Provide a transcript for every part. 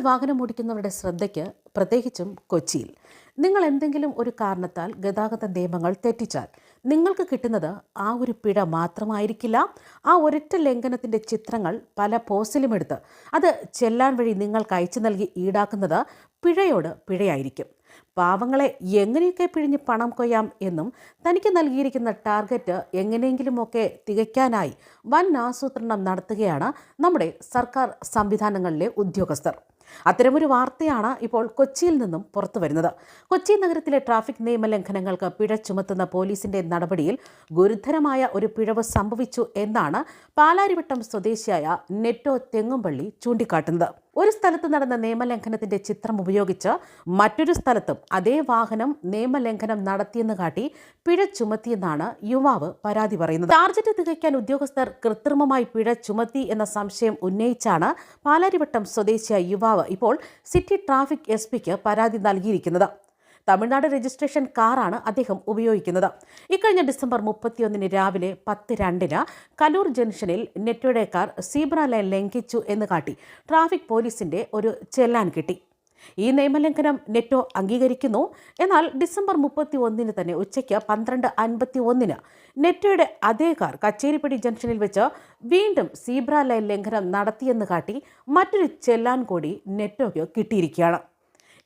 രാത്രി വാഹനം ഓടിക്കുന്നവരുടെ ശ്രദ്ധയ്ക്ക് പ്രത്യേകിച്ചും കൊച്ചിയിൽ. നിങ്ങൾ എന്തെങ്കിലും ഒരു കാരണത്താൽ ഗതാഗത നിയമങ്ങൾ തെറ്റിച്ചാൽ നിങ്ങൾക്ക് കിട്ടുന്നത് ആ ഒരു പിഴ മാത്രമായിരിക്കില്ല. ആ ഒരൊറ്റ ലംഘനത്തിന്റെ ചിത്രങ്ങൾ പല പോസ്റ്റിലും എടുത്ത് അത് ചെല്ലാൻ വഴി നിങ്ങൾക്ക് അയച്ചു നൽകി ഈടാക്കുന്നത് പിഴയോട് പിഴയായിരിക്കും. പാവങ്ങളെ എങ്ങനെയൊക്കെ പിഴിഞ്ഞ് പണം കൊയ്യാം എന്നും തനിക്ക് നൽകിയിരിക്കുന്ന ടാർഗറ്റ് എങ്ങനെയെങ്കിലുമൊക്കെ തികയ്ക്കാനായി വൻ ആസൂത്രണം നടത്തുകയാണ് നമ്മുടെ സർക്കാർ സംവിധാനങ്ങളിലെ ഉദ്യോഗസ്ഥർ. അത്തരമൊരു വാർത്തയാണ് ഇപ്പോൾ കൊച്ചിയിൽ നിന്നും പുറത്തു വരുന്നത്. കൊച്ചി നഗരത്തിലെ ട്രാഫിക് നിയമലംഘനങ്ങൾക്ക് പിഴ ചുമത്തുന്ന പോലീസിന്റെ നടപടിയിൽ ഗുരുതരമായ ഒരു പിഴവ് സംഭവിച്ചു എന്നാണ് പാലാരിവട്ടം സ്വദേശിയായ നെറ്റോ തെങ്ങുംപള്ളി ചൂണ്ടിക്കാട്ടുന്നത്. ഒരു സ്ഥലത്ത് നടന്ന നിയമലംഘനത്തിന്റെ ചിത്രം ഉപയോഗിച്ച് മറ്റൊരു സ്ഥലത്തും അതേ വാഹനം നിയമലംഘനം നടത്തിയെന്ന് കാട്ടി പിഴ ചുമത്തിയെന്നാണ് യുവാവ് പരാതി പറയുന്നത്. ടാർജറ്റ് തികയ്ക്കാൻ ഉദ്യോഗസ്ഥർ കൃത്രിമമായി പിഴ ചുമത്തി എന്ന സംശയം ഉന്നയിച്ചാണ് പാലാരിവട്ടം സ്വദേശിയായ യുവാവ് ഇപ്പോൾ സിറ്റി ട്രാഫിക് എസ് പരാതി നൽകിയിരിക്കുന്നത്. തമിഴ്നാട് രജിസ്ട്രേഷൻ കാറാണ് അദ്ദേഹം ഉപയോഗിക്കുന്നത്. ഇക്കഴിഞ്ഞ ഡിസംബർ മുപ്പത്തിയൊന്നിന് രാവിലെ പത്ത് രണ്ടിന് കലൂർ ജംഗ്ഷനിൽ നെറ്റോയുടെ കാർ സീബ്ര ലൈൻ ലംഘിച്ചു എന്ന് കാട്ടി ട്രാഫിക് പോലീസിന്റെ ഒരു ചെല്ലാൻ കിട്ടി. ഈ നിയമലംഘനം നെറ്റോ അംഗീകരിക്കുന്നു. എന്നാൽ ഡിസംബർ മുപ്പത്തി ഒന്നിന് തന്നെ ഉച്ചയ്ക്ക് പന്ത്രണ്ട് അൻപത്തി ഒന്നിന് നെറ്റോയുടെ അതേ കാർ കച്ചേരിപ്പടി ജംഗ്ഷനിൽ വെച്ച് വീണ്ടും സീബ്ര ലൈൻ ലംഘനം നടത്തിയെന്ന് കാട്ടി മറ്റൊരു ചെല്ലാൻ കൂടി നെറ്റോയ്ക്ക് കിട്ടിയിരിക്കുകയാണ്.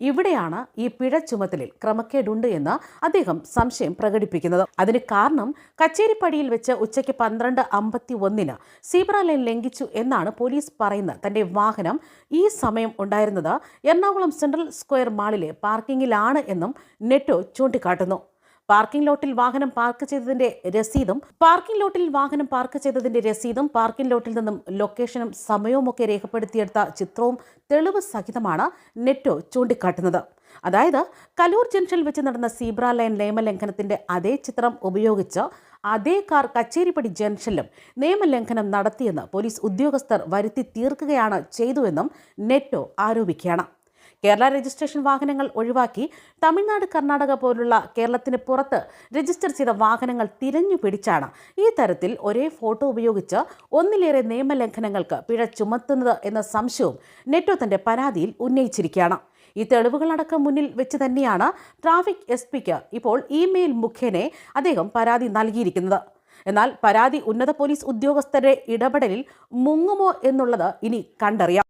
ഇവിടെയാണ് ഈ പിഴ ചുമത്തലിൽ ക്രമക്കേടുണ്ട് എന്ന് അദ്ദേഹം സംശയം പ്രകടിപ്പിക്കുന്നത്. അതിന് കാരണം കച്ചേരിപ്പടിയിൽ വെച്ച് ഉച്ചയ്ക്ക് പന്ത്രണ്ട് അമ്പത്തി ഒന്നിന് സീബ്ര ലൈൻ ലംഘിച്ചു എന്നാണ് പോലീസ് പറയുന്നത്. തന്റെ വാഹനം ഈ സമയം ഉണ്ടായിരുന്നത് എറണാകുളം സെൻട്രൽ സ്ക്വയർ മാളിലെ പാർക്കിങ്ങിലാണ് എന്നും നെറ്റോ ചൂണ്ടിക്കാട്ടുന്നു. പാർക്കിംഗ് ലോട്ടിൽ വാഹനം പാർക്ക് ചെയ്തതിന്റെ രസീതും പാർക്കിംഗ് ലോട്ടിൽ വാഹനം പാർക്ക് ചെയ്തതിന്റെ രസീതും പാർക്കിംഗ് ലോട്ടിൽ നിന്നും ലൊക്കേഷനും സമയവും ഒക്കെ രേഖപ്പെടുത്തിയെടുത്ത ചിത്രവും തെളിവ് സഹിതമാണ് നെറ്റോ ചൂണ്ടിക്കാട്ടുന്നത്. അതായത് കലൂർ ജംഗ്ഷനിൽ വെച്ച് നടന്ന സീബ്ര ലൈൻ നിയമലംഘനത്തിന്റെ അതേ ചിത്രം ഉപയോഗിച്ച് അതേ കാർ കച്ചേരിപ്പടി ജംഗ്ഷനിലും നിയമലംഘനം നടത്തിയെന്ന് പോലീസ് ഉദ്യോഗസ്ഥർ വരുത്തി തീർക്കുകയാണ് ചെയ്തുവെന്നും നെറ്റോ ആരോപിക്കുകയാണ്. കേരള രജിസ്ട്രേഷൻ വാഹനങ്ങൾ ഒഴിവാക്കി തമിഴ്നാട് കർണാടക പോലുള്ള കേരളത്തിന് പുറത്ത് രജിസ്റ്റർ ചെയ്ത വാഹനങ്ങൾ തിരഞ്ഞു പിടിച്ചാണ്. ഈ തരത്തിൽ ഒരേ ഫോട്ടോ ഉപയോഗിച്ച് ഒന്നിലേറെ നിയമലംഘനങ്ങൾക്ക് പിഴ ചുമത്തുന്നത് എന്ന സംശയവും നെറ്റോ തന്റെ പരാതിയിൽ ഉന്നയിച്ചിരിക്കുകയാണ്. ഈ തെളിവുകളടക്കം മുന്നിൽ വെച്ച് തന്നെയാണ് ട്രാഫിക് എസ് പിക്ക് ഇപ്പോൾ ഇമെയിൽ മുഖേന അദ്ദേഹം പരാതി നൽകിയിരിക്കുന്നത്. എന്നാൽ പരാതി ഉന്നത പോലീസ് ഉദ്യോഗസ്ഥരുടെ ഇടപെടലിൽ മുങ്ങുമോ എന്നുള്ളത് ഇനി കണ്ടറിയാം.